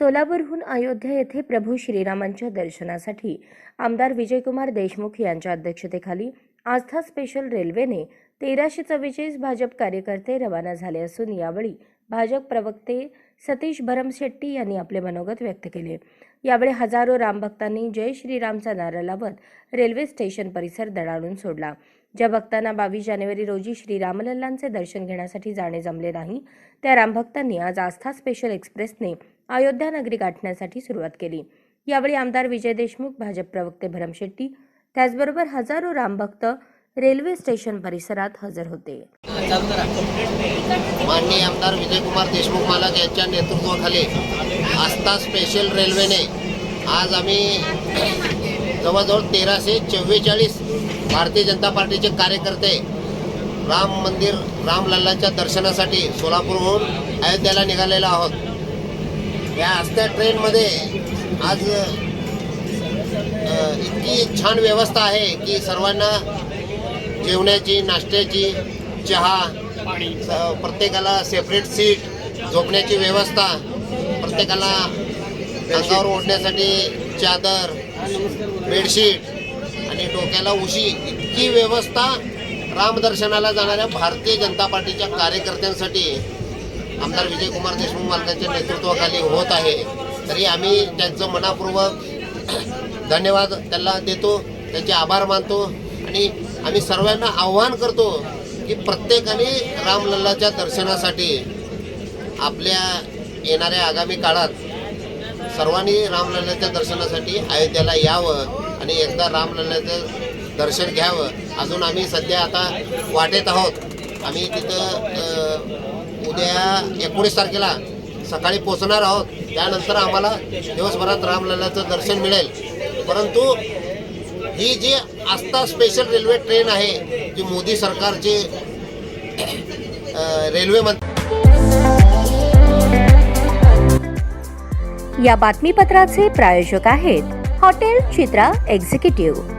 सोलापूरहून अयोध्या येथे प्रभू श्रीरामांच्या दर्शनासाठी आमदार विजयकुमार देशमुख यांच्या अध्यक्षतेखाली आस्था स्पेशल रेल्वेने तेराशे चव्वेचाळीस भाजप कार्यकर्ते रवाना झाले असून यावेळी भाजप प्रवक्ते सतीश भरमशेट्टी यांनी आपले मनोगत व्यक्त केले. यावेळी हजारो रामभक्तांनी जय श्रीरामचा नारा लावत रेल्वे स्टेशन परिसर दडाणून सोडला. ज्या भक्तांना बावीस जानेवारी रोजी श्री रामलल्लांचे दर्शन घेण्यासाठी जाणे जमले नाही त्या रामभक्तांनी आज आस्था स्पेशल एक्सप्रेसने अयोध्या नगरी गाठण्यासाठी सुरुवात केली. यावेळी आमदार विजय देशमुख भाजप प्रवक्ते भरमशेट्टी त्याचबरोबर हजारो रामभक्त रेल्वे स्टेशन परिसरात हजर होते. माननीय आमदार विजयकुमार देशमुख मालक यांच्या नेतृत्वाखाली आस्था स्पेशल रेल्वेने आज आम्ही जवळजवळ तेराशे चव्वेचाळीस भारतीय जनता पार्टीचे कार्यकर्ते राम मंदिर रामलल्लाच्या दर्शनासाठी सोलापूरहून अयोध्येला निघालेलो आहोत. या आस्था ट्रेनमध्ये आज इतकी छान व्यवस्था आहे की सर्वांना जेवण्याची नाश्त्याची चहा प्रत्येकाला सेपरेट सीट झोपण्याची व्यवस्था प्रत्येकाला अंगावर ओढण्यासाठी चादर बेडशीट आणि डोक्याला उशी इतकी व्यवस्था रामदर्शनाला जाणाऱ्या भारतीय जनता पार्टीच्या कार्यकर्त्यांसाठी आमदार विजयकुमार देशमुख मालकांच्या नेतृत्वाखाली होत आहे. तरी आम्ही त्यांचं मनापूर्वक धन्यवाद त्यांना देतो त्यांचे आभार मानतो आणि आम्ही सर्वांना आव्हान करतो की प्रत्येकाने रामलल्लाच्या दर्शनासाठी आपल्या येणाऱ्या आगामी काळात सर्वांनी रामलल्लाच्या दर्शनासाठी अयोध्येला यावं आणि एकदा रामलल्लाचं दर्शन घ्यावं. अजून आम्ही सध्या आता वाटेत आहोत. आम्ही तिथं उद्या एकोणीस तारखेला सकाळी पोचणार आहोत. त्यानंतर आम्हाला दिवसभरात रामलल्लाचं दर्शन मिळेल. परंतु ही जी आस्था स्पेशल रेल्वे ट्रेन आहे जी मोदी सरकारची रेल्वे मंत्री या बातमीपत्राचे प्रायोजक आहेत हॉटेल चित्रा एक्झिक्युटिव्ह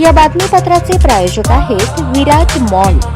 या बातमीपत्राचे प्रायोजक आहेत विराज मॉल.